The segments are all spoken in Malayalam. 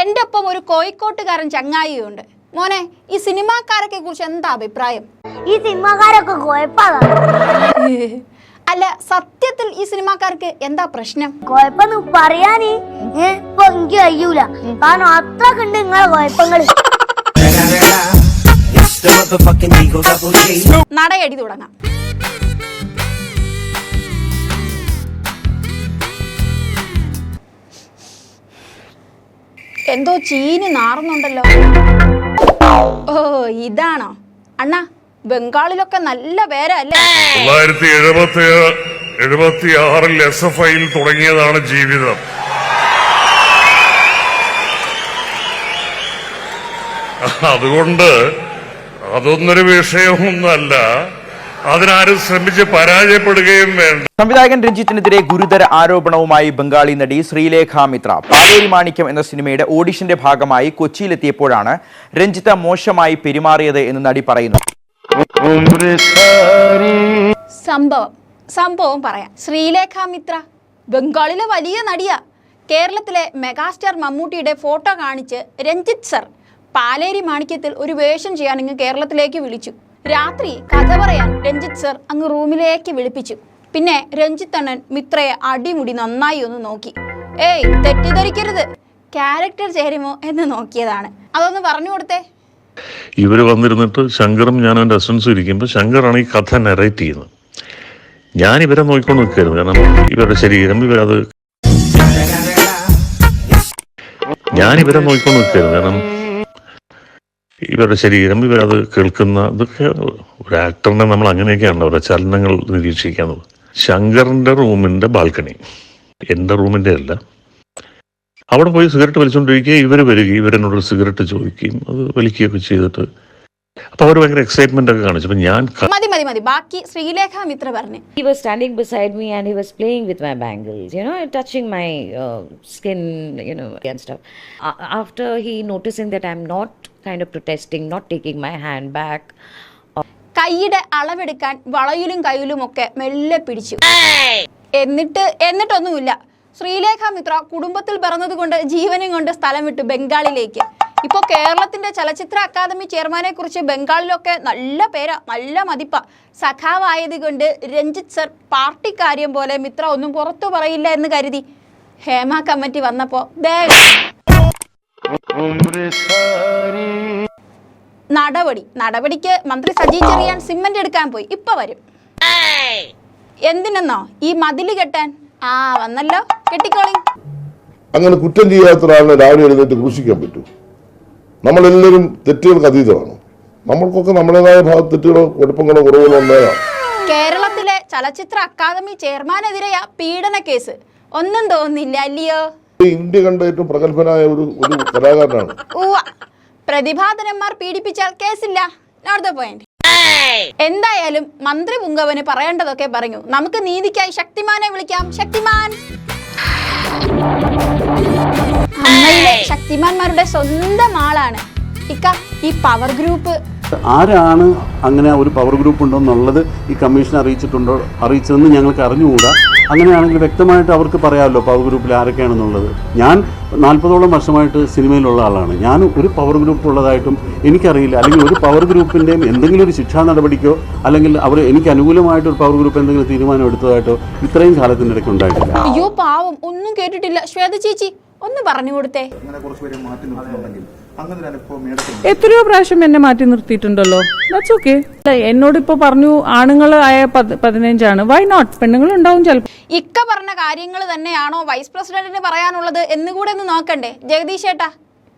എന്റെ ഒപ്പം ഒരു കോഴിക്കോട്ടുകാരൻ ചങ്ങായിയുണ്ട്. മോനെ ഈ സിനിമാക്കാരൊക്കെ കുറിച്ച് എന്താ അഭിപ്രായം? ഈ സിനിമാക്കാരൊക്കെ അല്ല സത്യത്തിൽ ഈ സിനിമാക്കാർക്ക് എന്താ പ്രശ്നം? കുഴപ്പം പറയാനേ ഇപ്പൊ എനിക്ക് കഴിയൂല. കാരണം അത്രക്കുണ്ട് നിങ്ങളെ കുഴപ്പങ്ങൾ. നടയടി തുടങ്ങാം. എന്തോ ചീനി നാറുന്നുണ്ടല്ലോ. ഓ ഇതാണോ? അണ്ണാ ബംഗാളിലൊക്കെ നല്ല പേരല്ലേ? തൊള്ളായിരത്തി എഴുപത്തി എഴുപത്തി ആറിൽ എസ് എഫ് ഐയിൽ തുടങ്ങിയതാണ് ജീവിതം. അതുകൊണ്ട് അതൊന്നൊരു വിഷയമൊന്നല്ല അതിനാരും ശ്രമിച്ച് പരാജയപ്പെടുകയും വേണ്ട. സംവിധായകൻ രഞ്ജിത്തിനെതിരെ ഗുരുതര ആരോപണവുമായി ബംഗാളി നടി ശ്രീലേഖ മിത്ര. പാലേരി മാണിക്യം എന്ന സിനിമയുടെ ഓഡിഷന്റെ ഭാഗമായി കൊച്ചിയിലെത്തിയപ്പോഴാണ് രഞ്ജിത്ത് മോശമായി പെരുമാറിയത് എന്ന് നടി പറയുന്നു സംഭവം സംഭവം പറയാം. ശ്രീലേഖ മിത്ര ബംഗാളിലെ വലിയ നടിയ. കേരളത്തിലെ മെഗാസ്റ്റാർ മമ്മൂട്ടിയുടെ ഫോട്ടോ കാണിച്ച് രഞ്ജിത് സർ പാലേരി മാണിക്യത്തിൽ ഒരു വേഷം ചെയ്യാൻ ഇങ്ങ് കേരളത്തിലേക്ക് വിളിച്ചു. രാത്രി കഥ പറയാൻ രഞ്ജിത്ത് സർ അങ്ങ് റൂമിലേക്ക് വിളിപ്പിച്ചു. പിന്നെ രഞ്ജിത്ത് അണ്ണൻ മിത്രയെ അടിമുടി നന്നായി ഒന്ന് നോക്കി. ഏയ് തെറ്റിദ്ധരിക്കരുത്. ക്യാരക്ടർ ചേരുമോ എന്ന് നോക്കിയതാണ്. അതൊന്ന് പറഞ്ഞു കൊടുത്തേ. ഇവർ വന്നിരുന്നിട്ട് ശങ്കറും ഞാനും എന്റെ അസൻസ് ഇരിക്കുമ്പോൾ ശങ്കറാണ് ഈ കഥ നെറേറ്റ് ചെയ്യുന്നത്. ഞാൻ ഇവരെ നോക്കിക്കൊണ്ട് നിൽക്കായിരുന്നു കാരണം ഇവരുടെ ശരീരം ഇവരത് ഞാൻ ഇവരെ നോക്കിക്കൊണ്ട് നിൽക്കായിരുന്നു കാരണം ഇവരുടെ ശരീരം ഇവരത് കേൾക്കുന്ന ഇതൊക്കെ ഒരു ആക്ടറിനെ നമ്മൾ അങ്ങനെയൊക്കെയാണ് അവരുടെ ചലനങ്ങൾ നിരീക്ഷിക്കുന്നത് ശങ്കറിന്റെ റൂമിന്റെ ബാൽക്കണി. എന്റെ റൂമിന്റെ അല്ല. അവിടെ പോയി സിഗരറ്റ് വലിച്ചുകൊണ്ടിരിക്കുക ഇവർ വരികയും ഇവരെന്നോട് സിഗരറ്റ് ചോദിക്കുകയും അത് വലിക്കുകയൊക്കെ ചെയ്തിട്ട് കൈയുടെ അളവെടുക്കാൻ വളയിലും കയ്യിലും ഒക്കെ മെല്ലെ പിടിച്ചു. എന്നിട്ട് എന്നിട്ടൊന്നുമില്ല. ശ്രീലേഖ മിത്ര കുടുംബത്തിൽ പിറന്നത് കൊണ്ട് ജീവനും കൊണ്ട് സ്ഥലം വിട്ട് ബംഗാളിലേക്ക്. ഇപ്പോൾ കേരളത്തിന്റെ ചലച്ചിത്ര അക്കാദമി ചെയർമാനെ കുറിച്ച് ബംഗാളിലൊക്കെ നല്ല പേരാ നല്ല മതിപ്പ. സഖാവായത് കൊണ്ട് രഞ്ജിത്ത് സർ പാർട്ടി കാര്യം പോലെ മിത്ര ഒന്നും പുറത്തു പറയില്ല എന്ന് കരുതി. ഹേമ കമ്മിറ്റി വന്നപ്പോ നടപടി. നടപടിക്ക് മന്ത്രി സജി ചെറിയാൻ സിമന്റ് എടുക്കാൻ പോയി. ഇപ്പൊ വരും. എന്തിനെന്നോ? ഈ മതിൽ കെട്ടാൻ. ആ വന്നല്ലോ. കെട്ടിക്കോളി. അങ്ങനെ കുറ്റം ചെയ്യാത്ത ഒരാളെ രാവിലെ എഴുന്നേറ്റ് ക്രൂശിക്കാൻ പറ്റൂ. നമ്മളെല്ലാവരും തെറ്റുകൾക്ക് അതീതമാണ് നമ്മൾക്കൊക്കെ നമ്മുടേതായ ഭാഗത്ത് തെറ്റുകളോ കുഴപ്പങ്ങളോ കുറവുകളോ ഒന്നേ കേരളത്തിലെ ചലച്ചിത്ര അക്കാദമി ചെയർമാനെതിരെയാ പീഡന കേസ്. ഒന്നും തോന്നില്ല അല്ലയോ ഇന്ത്യ കണ്ട ഏറ്റവും പ്രഗത്ഭനായ ഒരു ഒരു കലാകാരനാണ്. പ്രതിഭാധനന്മാർ പീഡിപ്പിച്ചാൽ കേസില്ല. നോട്ട് ദ പോയിന്റ് എന്തായാലും മന്ത്രി പുങ്കവന് പറയേണ്ടതൊക്കെ പറഞ്ഞു. നമുക്ക് നീതിക്കായി ശക്തിമാനെ വിളിക്കാം. ശക്തിമാൻ! അമ്മയിലെ ശക്തിമാന്മാരുടെ സ്വന്തം ആളാണ്. ഇക്ക ഈ പവർ ഗ്രൂപ്പ് ആരാണ് അങ്ങനെ ഒരു പവർ ഗ്രൂപ്പ് ഉണ്ടോ എന്നുള്ളത് ഈ കമ്മീഷൻ അറിയിച്ചിട്ടുണ്ടോ? അറിയിച്ചതെന്ന് ഞങ്ങൾക്ക് അറിഞ്ഞുകൂടാ. അങ്ങനെയാണെങ്കിൽ വ്യക്തമായിട്ട് അവർക്ക് പറയാമല്ലോ പവർ ഗ്രൂപ്പിൽ ആരൊക്കെയാണെന്നുള്ളത്. ഞാൻ നാൽപ്പതോളം വർഷമായിട്ട് സിനിമയിലുള്ള ആളാണ്. ഞാൻ ഒരു പവർ ഗ്രൂപ്പ് ഉള്ളതായിട്ടും എനിക്കറിയില്ല. അല്ലെങ്കിൽ ഒരു പവർ ഗ്രൂപ്പിന്റെയും എന്തെങ്കിലും ഒരു ശിക്ഷാ നടപടിക്കോ അല്ലെങ്കിൽ അവർ എനിക്ക് അനുകൂലമായിട്ട് ഒരു പവർ ഗ്രൂപ്പ് എന്തെങ്കിലും തീരുമാനം എടുത്തതായിട്ടോ ഇത്രയും കാലത്തിന്റെ ഇടയ്ക്ക് ഉണ്ടായിട്ടില്ല. അയ്യോ പാവം. ഒന്നും കേട്ടിട്ടില്ല. ശ്വേത ചേച്ചി ഒന്ന് പറഞ്ഞു കൊടുത്തേ. എത്രയോ പ്രാവശ്യം എന്നെ മാറ്റി നിർത്തിയിട്ടുണ്ടല്ലോ. ദാറ്റ്സ് ഓക്കെ എന്നോട് ഇപ്പൊ പറഞ്ഞു ആണുങ്ങൾ ആയ പത്- പതിനഞ്ചാണ്. വൈ നോട്ട് പെണ്ണുങ്ങൾ ഉണ്ടാവും ചിലപ്പോൾ ഇക്ക പറഞ്ഞ കാര്യങ്ങൾ തന്നെയാണോ വൈസ് പ്രസിഡന്റിന് പറയാനുള്ളത് എന്നുകൂടെ ഒന്ന് നോക്കണ്ടേ? ജഗദീഷ് ഏട്ടാ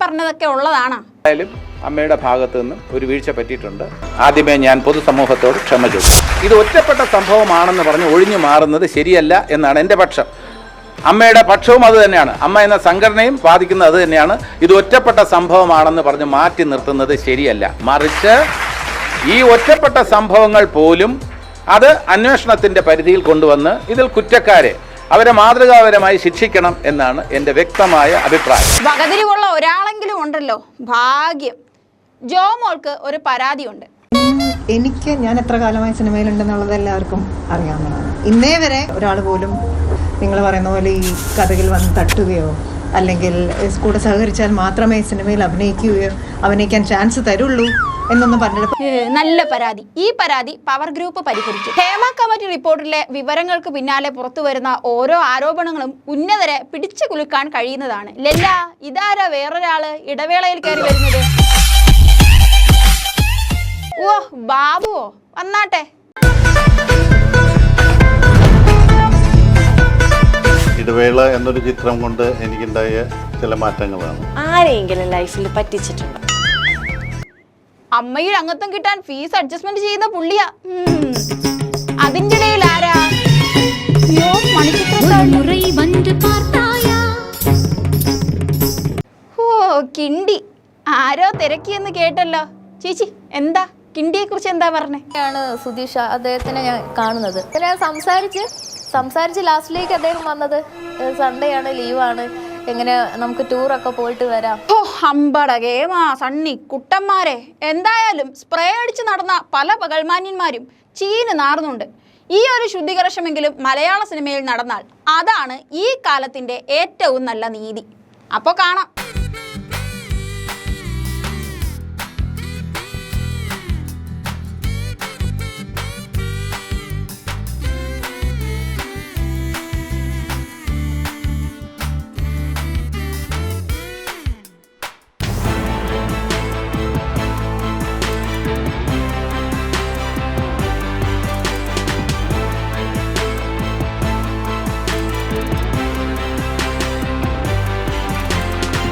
പറഞ്ഞതൊക്കെ ഉള്ളതാണോ? എന്തായാലും അമ്മയുടെ ഭാഗത്തു നിന്നും ഒരു വീഴ്ച പറ്റിയിട്ടുണ്ട്. ആദ്യമേ ഞാൻ പൊതുസമൂഹത്തോട് ക്ഷമ ചോദിച്ചു ഇത് ഒറ്റപ്പെട്ട സംഭവമാണെന്ന് പറഞ്ഞ് ഒഴിഞ്ഞു മാറുന്നത് ശരിയല്ല എന്നാണ് എന്റെ പക്ഷം. അമ്മയുടെ പക്ഷവും അത് തന്നെയാണ്. അമ്മ എന്ന സംഘടനയും വാദിക്കുന്നത് അത് തന്നെയാണ്. ഇത് ഒറ്റപ്പെട്ട സംഭവമാണെന്ന് പറഞ്ഞ് മാറ്റി നിർത്തുന്നത് ശരിയല്ല. മറിച്ച് ഈ ഒറ്റപ്പെട്ട സംഭവങ്ങൾ പോലും അത് അന്വേഷണത്തിന്റെ പരിധിയിൽ കൊണ്ടുവന്ന് ഇതിൽ കുറ്റക്കാരെ അവരെ മാതൃകാപരമായി ശിക്ഷിക്കണം എന്നാണ് എന്റെ വ്യക്തമായ അഭിപ്രായം. വകതിരിവുള്ള ഒരാളെങ്കിലും ഉണ്ടല്ലോ. ഭാഗ്യം. ജോമോൾക്ക് ഒരു പരാതിയുണ്ട്. എനിക്ക് ഞാൻ എത്ര കാലമായി സിനിമയിലുണ്ടെന്നുള്ളത് എല്ലാവർക്കും അറിയാവുന്നതാണ്. ഇന്നേ വരെ ഒരാൾ പോലും നിങ്ങൾ പറയുന്ന പോലെ ഈ കഥകിൽ വന്ന് തട്ടുകയോ അല്ലെങ്കിൽ കൂടെ സഹകരിച്ചാൽ മാത്രമേ സിനിമയിൽ അഭിനയിക്കുകയോ അഭിനയിക്കാൻ ചാൻസ് തരുള്ളൂ എന്നൊന്നും നല്ല പരാതി. ഈ പരാതി പവർ ഗ്രൂപ്പ് പരിഹരിച്ചു. ഹേമ കമ്മിറ്റി റിപ്പോർട്ടിലെ വിവരങ്ങൾക്ക് പിന്നാലെ പുറത്തു വരുന്ന ഓരോ ആരോപണങ്ങളും ഉന്നതരെ പിടിച്ചു കുലുക്കാൻ കഴിയുന്നതാണ്. ലല്ല ഇതാരാ വേറൊരാൾ ഇടവേളയിൽ കയറി വരുന്നത്? ഓ ബാബുവോ വന്നാട്ടെ. ഇടവേള എന്നൊരു ചിത്രം കൊണ്ട് എനിക്കുണ്ടായ ചില മാറ്റങ്ങളാണ്. ആരെങ്കിലും ലൈഫിൽ പറ്റിച്ചിട്ടുണ്ട്? അമ്മയുടെ അംഗത്വം കിട്ടാൻ ഫീസ് അഡ്ജസ്റ്റ്മെന്റ് ചെയ്യുന്ന പുള്ളിയാ. അതിന്റെ ഇടയിൽ ആരാ? അയ്യോ ഓ കിണ്ടി. ആരോ തിരക്കിയെന്ന് കേട്ടല്ലോ. ചേച്ചി എന്താ? കിണ്ടിയെ കുറിച്ച് എന്താ പറഞ്ഞേ? ആണ് സുധീഷ അദ്ദേഹത്തിനെ ഞാൻ കാണുന്നത്. ഞാൻ സംസാരിച്ച് സംസാരിച്ച് ലാസ്റ്റിലേക്ക് അദ്ദേഹം വന്നത് സൺഡേ ആണ് ലീവാണ്. എങ്ങനെ നമുക്ക് ടൂറൊക്കെ പോയിട്ട് വരാം. ഓ അമ്പട ഗേമാ സണ്ണി കുട്ടന്മാരെ. എന്തായാലും സ്പ്രേ അടിച്ച് നടന്ന പല പകൽമാന്യന്മാരും ചീന് നാറുന്നുണ്ട്. ഈ ഒരു ശുദ്ധികരശമെങ്കിലും മലയാള സിനിമയിൽ നടന്നാൽ അതാണ് ഈ കാലത്തിന്റെ ഏറ്റവും നല്ല നീതി. അപ്പോൾ കാണാം.